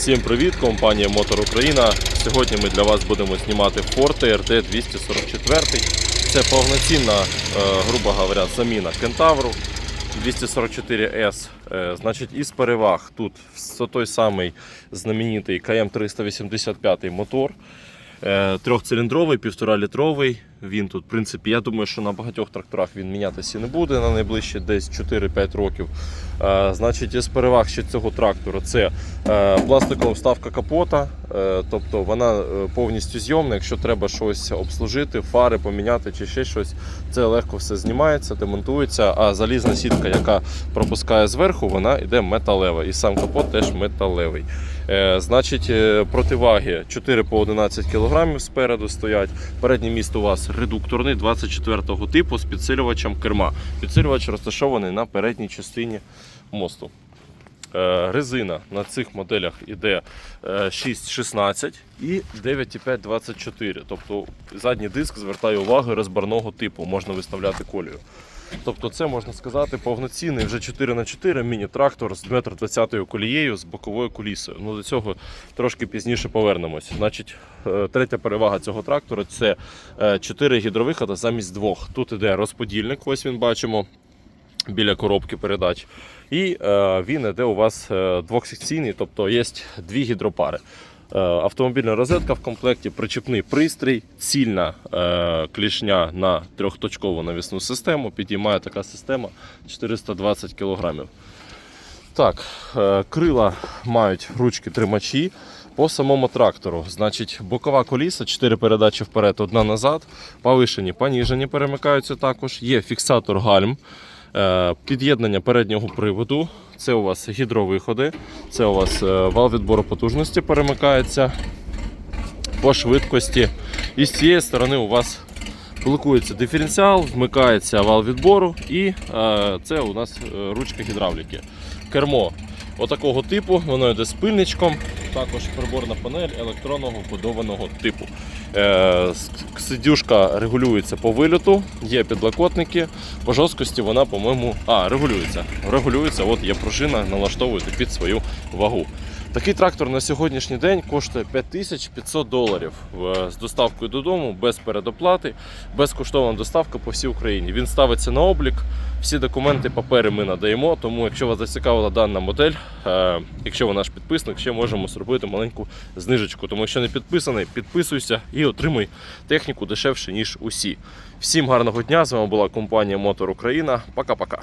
Всім привіт, компанія Мотор Україна. Сьогодні ми для вас будемо знімати форти RT 244. Це повноцінна, е, грубо говоря, заміна Кентавру 244S. Е, Значить, із переваг тут той самий знаменитий КМ 385 мотор. Е, Трьохциліндровий, півтора-літровий. Він тут, в принципі, я думаю, що на багатьох тракторах він мінятися не буде на найближчі десь 4-5 років. Е, Значить, із переваг ще цього трактора це е, пластикова вставка капота, тобто вона повністю зйомна. Якщо треба щось обслужити, фари поміняти чи ще щось, це легко все знімається, демонтується. А залізна сітка, яка пропускає зверху, вона йде металева. І сам капот теж металевий. Е, Значить, е, противаги 4 по 11 кг спереду стоять. Переднє місто у вас редукторний 24-го типу з підсилювачем керма. Підсилювач розташований на передній частині мосту. Е, Резина на цих моделях іде е, 6,16 і 9,524. Тобто задній диск звертає увагу розбарного типу, можна виставляти колію. Тобто це можна сказати повноцінний вже 4х4 міні-трактор з 1,20 м колією з боковою кулісою. Ну до цього трошки пізніше повернемось. Значить, е, третя перевага цього трактора це 4 гідровиходи замість двох. Тут іде розподільник, ось він бачимо біля коробки передач. І е, він іде у вас е, двохсекційний, тобто є дві гідропари. Е, автомобільна розетка в комплекті, причепний пристрій, цільна е, клішня на трьохточкову навісну систему. Підіймає така система 420 кг. Так, е, крила мають ручки тримачі. По самому трактору, значить, бокова коліса, 4 передачі вперед, одна назад, повишені, поніжені перемикаються також. Є фіксатор гальм, під'єднання переднього приводу. Це у вас гідровиходи, це у вас е, вал відбору потужності перемикається по швидкості. І з цієї сторони у вас блокується диференціал, вмикається вал відбору і е, це у нас е, ручка гідравліки. Кермо отакого типу, воно йде з пильничком, також приборна панель електронного будованого типу. Е, сидюшка регулюється по вильоту, є підлокотники. По жорсткості вона, по-моєму, а, регулюється. Регулюється, от є пружина, налаштовуєте під свою вагу. Такий трактор на сьогоднішній день коштує 5500 доларів з доставкою додому, без передоплати, безкоштовна доставка по всій Україні. Він ставиться на облік. Всі документи, папери ми надаємо. Тому, якщо вас зацікавила дана модель, е, якщо ви наш підписник, ще можемо зробити маленьку знижечку. Тому, якщо не підписаний, підписуйся і отримуй техніку дешевше, ніж усі. Всім гарного дня! З вами була компанія Мотор Україна. Пока-пока.